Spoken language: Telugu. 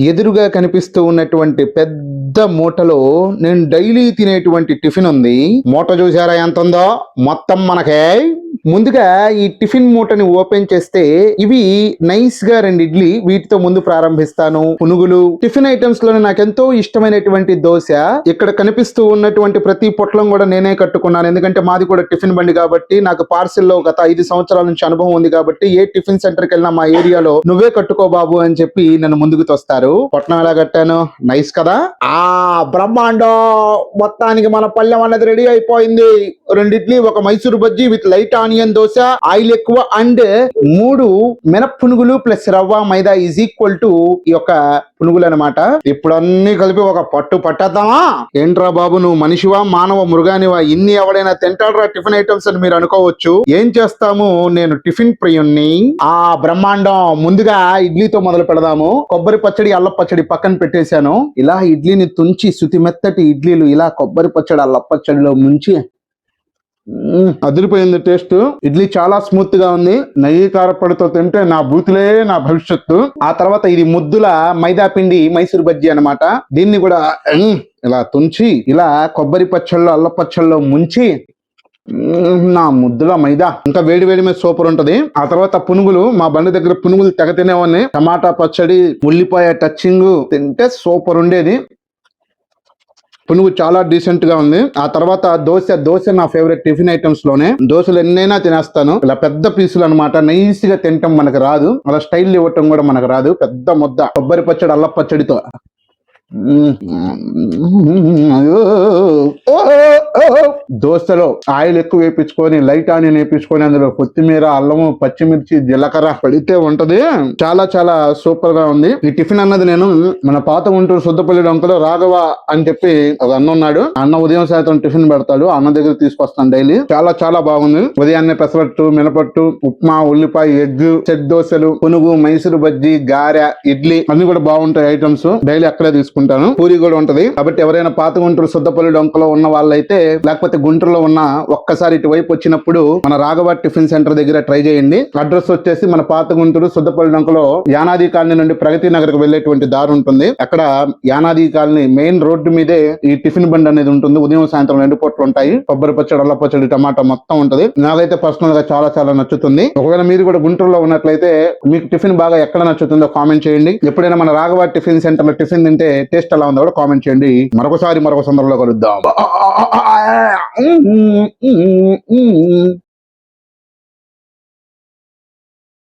ఎదురుగా కనిపిస్తూ ఉన్నటువంటి పెద్ద మూటలో నేను డైలీ తినేటువంటి టిఫిన్ ఉంది. మూట చూసారా ఎంత ఉందో మొత్తం మనకే ముందుగా ఈ టిఫిన్ మూటని ఓపెన్ చేస్తే ఇవి నైస్గా రెండు ఇడ్లీ వీటితో ముందు ప్రారంభిస్తాను. పునుగులు టిఫిన్ ఐటమ్స్లో నాకు ఎంతో ఇష్టమైనటువంటి దోశ ఇక్కడ కనిపిస్తూ ఉన్నటువంటి ప్రతి పొట్లం కూడా నేనే కట్టుకున్నాను. ఎందుకంటే మాది కూడా టిఫిన్ బండి కాబట్టి నాకు పార్సిల్లో గత ఐదు సంవత్సరాల నుంచి అనుభవం ఉంది కాబట్టి ఏ టిఫిన్ సెంటర్కి వెళ్ళినా మా ఏరియాలో నువ్వే కట్టుకో బాబు అని చెప్పి నన్ను ముందుకు తోస్తారు. పొట్లం ఎలా కట్టాను? నైస్ కదా? ఆ బ్రహ్మాండం! మొత్తానికి మన పళ్ళెం అనేది రెడీ అయిపోయింది. రెండు ఇడ్లీ ఒక Mysore bajji with light on onion dosa oil ఎక్కువ అండ్ మూడు మినప్పునుగులు ప్లస్ రవ్వ మైదా ఈజ్ ఈక్వల్ టు ఈ యొక్క పునుగులు అనమాట ఇప్పుడు అన్ని కలిపి ఒక పట్టు పట్టేద్దామా? ఏంట్రా బాబు నువ్వు మనిషివా మానవ మృగానివా? ఇన్ని ఎవడైనా తింటాడ్రా టిఫిన్ ఐటమ్స్ అని మీరు అనుకోవచ్చు. ఏం చేస్తాము? నేను టిఫిన్ ప్రియుణ్ణి. ఆ బ్రహ్మాండం ముందుగా ఇడ్లీతో మొదలు పెడదాము. కొబ్బరి పచ్చడి అల్ల పచ్చడి పక్కన పెట్టేశాను. ఇలా ఇడ్లీని తుంచి శుతిమెత్తటి ఇడ్లీలు ఇలా కొబ్బరి పచ్చడి అల్ల పచ్చడిలో ముంచి అదిరిపోయింది టేస్ట్. ఇడ్లీ చాలా స్మూత్గా ఉంది. నెయ్యి కారపొడితో తింటే నా బూతులే నా భవిష్యత్తు. ఆ తర్వాత ఇది ముద్దుల మైదా పిండి మైసూర్ బజ్జీ అన్నమాట. దీన్ని కూడా ఇలా తుంచి ఇలా కొబ్బరి పచ్చళ్ళు అల్ల పచ్చళ్ళలో ముంచి నా ముద్దుల మైదా. ఇంకా వేడి వేడి మీద సూపర్ ఉంటది. ఆ తర్వాత పునుగులు మా బండి దగ్గర పునుగులు తెగ తినేవాడిని. టమాటా పచ్చడి ఉల్లిపాయ టచ్చింగ్ తింటే సూపర్ ఉండేది. పునుగు చాలా డీసెంట్గా ఉంది. ఆ తర్వాత దోశ దోశ నా ఫేవరెట్ టిఫిన్ ఐటమ్స్లోనే. దోశలు ఎన్నైనా తినేస్తాను. ఇలా పెద్ద పీసులు అనమాట నైస్గా తినటం మనకు రాదు. అలా స్టైల్ ఇవ్వటం కూడా మనకు రాదు. పెద్ద ముద్ద. కొబ్బరి పచ్చడి అల్ల పచ్చడితో. దోశలో ఆయిల్ ఎక్కువ వేపించుకొని లైట్ ఆనియన్ వేపించుకొని అందులో కొత్తిమీర అల్లము పచ్చిమిర్చి జీలకర్ర పడితే ఉంటది. చాలా చాలా సూపర్గా ఉంది. ఈ టిఫిన్ అన్నది నేను మన పాత గుంటూరు సుద్దపల్లి డొంకలో రాఘవ అని చెప్పి ఒక అన్న ఉన్నాడు. అన్న ఉదయం సాయంత్రం టిఫిన్ పెడతాడు. అన్న దగ్గర తీసుకొస్తాను డైలీ. చాలా చాలా బాగుంది. ఉదయాన్నే పెసరట్టు మినపట్టు ఉప్మా ఉల్లిపాయ ఎగ్ సెట్ దోశలు పునుగు మైసూరు బజ్జీ గారె ఇడ్లీ అన్ని కూడా బాగుంటాయి ఐటమ్స్. డైలీ అక్కడే తీసుకుంటాను. పూరి కూడా ఉంటది. కాబట్టి ఎవరైనా పాత గుంటూరు సుద్దపల్లి డొంకలో ఉన్న వాళ్ళైతే లేకపోతే గుంటూరులో ఉన్న ఒక్కసారి ఇటువైపు వచ్చినప్పుడు మన రాఘవ టిఫిన్ సెంటర్ దగ్గర ట్రై చేయండి. అడ్రస్ వచ్చేసి మన పాత గుంటూరు సుద్దపల్లి నంకలో యానాది కాలనీ నుండి ప్రగతి నగర్కు వెళ్ళేటువంటి దారి ఉంటుంది. అక్కడ యానాది కాలనీ మెయిన్ రోడ్డు మీదే ఈ టిఫిన్ బండి అనేది ఉంటుంది. ఉదయం సాయంత్రం రెండు పూటలు ఉంటాయి. కొబ్బరి పచ్చడి అల్ల పచ్చడి టమాటా మొత్తం ఉంటది. నాకైతే పర్సనల్గా చాలా చాలా నచ్చుతుంది. ఒకవేళ మీరు కూడా గుంటూరులో ఉన్నట్లయితే మీకు టిఫిన్ బాగా ఎక్కడ నచ్చుతుందో కామెంట్ చేయండి. ఎప్పుడైనా మన రాఘవ టిఫిన్ సెంటర్లో టిఫిన్ తింటే టేస్ట్ ఎలా ఉందో కూడా కామెంట్ చేయండి. మరొకసారి మరొక సందర్భంలో కలుద్దాం. Mm, mm, mm, mm.